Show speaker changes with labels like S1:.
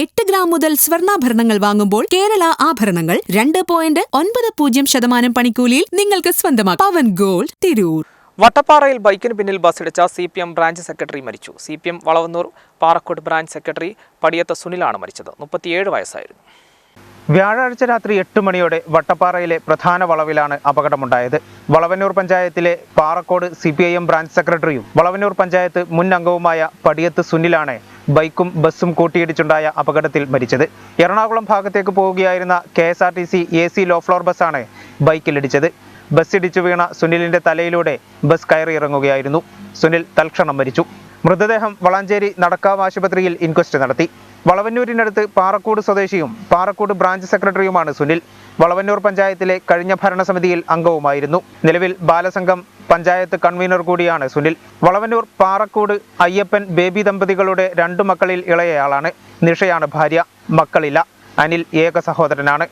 S1: എട്ട് ഗ്രാം മുതൽ സ്വർണാഭരണങ്ങൾ വാങ്ങുമ്പോൾ കേരള ആഭരണങ്ങൾ രണ്ട് പോയിന്റ് ഒൻപത് പൂജ്യം ശതമാനം പണിക്കൂലിയിൽ നിങ്ങൾക്ക് സ്വന്തമാക്കാം. പവൻ ഗോൾഡ് തിരൂർ.
S2: വട്ടപ്പാറയിൽ ബൈക്കിന് പിന്നിൽ ബസ്സിടിച്ച C P M branch secretary മരിച്ചു. C P M Valavannur Parakkode branch secretary പടിയത്ത സുനിലാണ് മരിച്ചത്. മുപ്പത്തിയേഴ് വയസ്സായിരുന്നു.
S3: വ്യാഴാഴ്ച രാത്രി എട്ട് മണിയോടെ വട്ടപ്പാറയിലെ പ്രധാന വളവിലാണ് അപകടമുണ്ടായത്. വളവന്നൂർ പഞ്ചായത്തിലെ Parakkode C P I M branch സെക്രട്ടറിയും വളവന്നൂർ പഞ്ചായത്ത് മുൻ അംഗവുമായ പടിയത്ത് സുനിലാണ് ബൈക്കും ബസ്സും കൂട്ടിയിടിച്ചുണ്ടായ അപകടത്തിൽ മരിച്ചത്. എറണാകുളം ഭാഗത്തേക്ക് പോവുകയായിരുന്ന K S R T C A C low floor ബസ്സാണ് ബൈക്കിലിടിച്ചത്. ബസ് ഇടിച്ചു വീണ സുനിലിന്റെ തലയിലൂടെ ബസ് കയറി ഇറങ്ങുകയായിരുന്നു സുനിൽ തൽക്ഷണം മരിച്ചു. മൃതദേഹം വളാഞ്ചേരി നടക്കാവ് ആശുപത്രിയിൽ ഇൻക്വസ്റ്റ് നടത്തി. വളവന്നൂരിനടുത്ത് പാറക്കൂട് സ്വദേശിയും പാറക്കൂട് ബ്രാഞ്ച് സെക്രട്ടറിയുമാണ് സുനിൽ. വളവന്നൂർ പഞ്ചായത്തിലെ കഴിഞ്ഞ ഭരണസമിതിയിൽ അംഗവുമായിരുന്നു. നിലവിൽ ബാലസംഘം പഞ്ചായത്ത് കൺവീനർ കൂടിയാണ് സുനിൽ. വളവന്നൂർ പാറക്കൂട് അയ്യപ്പൻ ബേബി ദമ്പതികളുടെ രണ്ടു മക്കളിൽ ഇളയയാളാണ്. നിഷയാണ് ഭാര്യ. മക്കളില്ല. അനിൽ ഏക സഹോദരനാണ്.